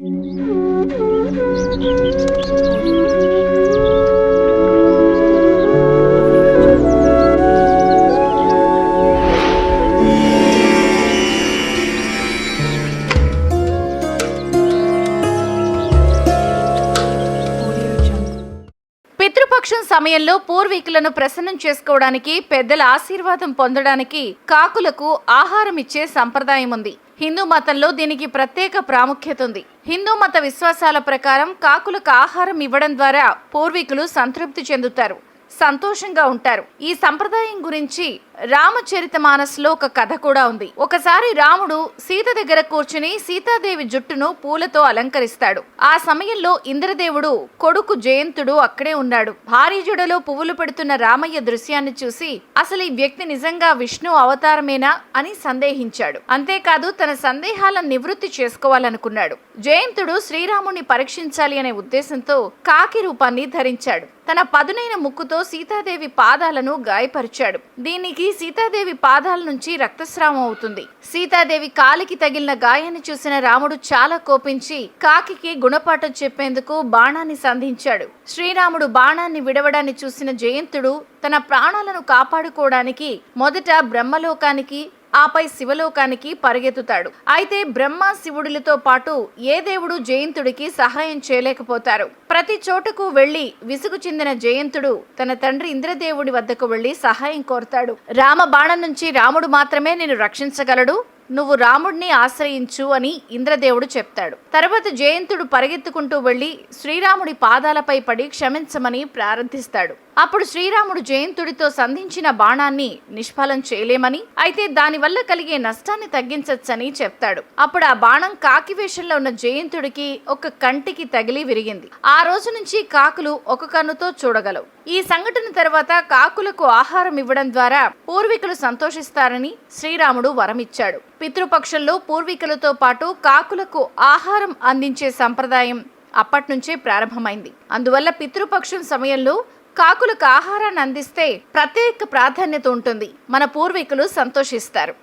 పితృపక్షం సమయంలో పూర్వీకులను ప్రసన్నం చేసుకోవడానికి పెద్దల ఆశీర్వాదం పొందడానికి కాకులకు ఆహారం ఇచ్చే సంప్రదాయం ఉంది. హిందూ మతంలో దీనికి ప్రత్యేక ప్రాముఖ్యత ఉంది. హిందూ మత విశ్వాసాల ప్రకారం కాకులకు ఆహారం ఇవ్వడం ద్వారా పూర్వీకులు సంతృప్తి చెందుతారు సంతోషంగా ఉంటారు. ఈ సంప్రదాయం గురించి రామచరితమానస్లో ఒక కథ కూడా ఉంది. ఒకసారి రాముడు సీత దగ్గర కూర్చుని సీతాదేవి జుట్టును పూలతో అలంకరిస్తాడు. ఆ సమయంలో ఇంద్రదేవుడు కొడుకు జయంతుడు అక్కడే ఉన్నాడు. భారీ జుడలో పువ్వులు పెడుతున్న రామయ్య దృశ్యాన్ని చూసి అసలు ఈ వ్యక్తి నిజంగా విష్ణు అవతారమేనా అని సందేహించాడు. అంతేకాదు తన సందేహాలను నివృత్తి చేసుకోవాలనుకున్నాడు. జయంతుడు శ్రీరాముణ్ణి పరీక్షించాలి అనే ఉద్దేశంతో కాకి రూపాన్ని ధరించాడు. తన పదునైన ముక్కుతో సీతాదేవి పాదాలను గాయపరిచాడు. దీనికి సీతాదేవి పాదాల నుంచి రక్తస్రావం అవుతుంది. సీతాదేవి కాలికి తగిలిన గాయాన్ని చూసిన రాముడు చాలా కోపించి కాకికి గుణపాఠం చెప్పేందుకు బాణాన్ని సంధించాడు. శ్రీరాముడు బాణాన్ని విడవడాన్ని చూసిన జయంతుడు తన ప్రాణాలను కాపాడుకోవడానికి మొదట బ్రహ్మలోకానికి ఆపై శివలోకానికి పరిగెత్తుతాడు. అయితే బ్రహ్మ శివుడులతో పాటు ఏ దేవుడు జయంతుడికి సహాయం చేయలేకపోతారు. ప్రతి చోటకు వెళ్ళి విసుగు చెందిన జయంతుడు తన తండ్రి ఇంద్రదేవుడి వద్దకు వెళ్ళి సహాయం కోరుతాడు. రామ బాణం నుంచి రాముడు మాత్రమే నేను రక్షించగలడు. నువ్వు రాముడిని ఆశ్రయించు అని ఇంద్రదేవుడు చెప్తాడు. తర్వాత జయంతుడు పరిగెత్తుకుంటూ వెళ్ళి శ్రీరాముడి పాదాలపై పడి క్షమించమని ప్రార్థిస్తాడు. అప్పుడు శ్రీరాముడు జయంతుడితో సంధించిన బాణాన్ని నిష్ఫలం చేయలేమని అయితే దానివల్ల కలిగే నష్టాన్ని తగ్గించచ్చని చెప్తాడు. అప్పుడు ఆ బాణం కాకి వేషంలో ఉన్న జయంతుడికి ఒక కంటికి తగిలి విరిగింది. ఆ రోజు నుంచి కాకులు ఒక కన్నుతో చూడగలవు. ఈ సంఘటన తర్వాత కాకులకు ఆహారం ఇవ్వడం ద్వారా పూర్వీకులు సంతోషిస్తారని శ్రీరాముడు వరమిచ్చాడు. పితృపక్షంలో పూర్వీకులతో పాటు కాకులకు ఆహారం అందించే సంప్రదాయం అప్పట్నుంచే ప్రారంభమైంది. అందువల్ల పితృపక్షం సమయంలో కాకులకు ఆహారాన్ని అందిస్తే ప్రత్యేక ప్రాధాన్యత ఉంటుంది. మన పూర్వీకులు సంతోషిస్తారు.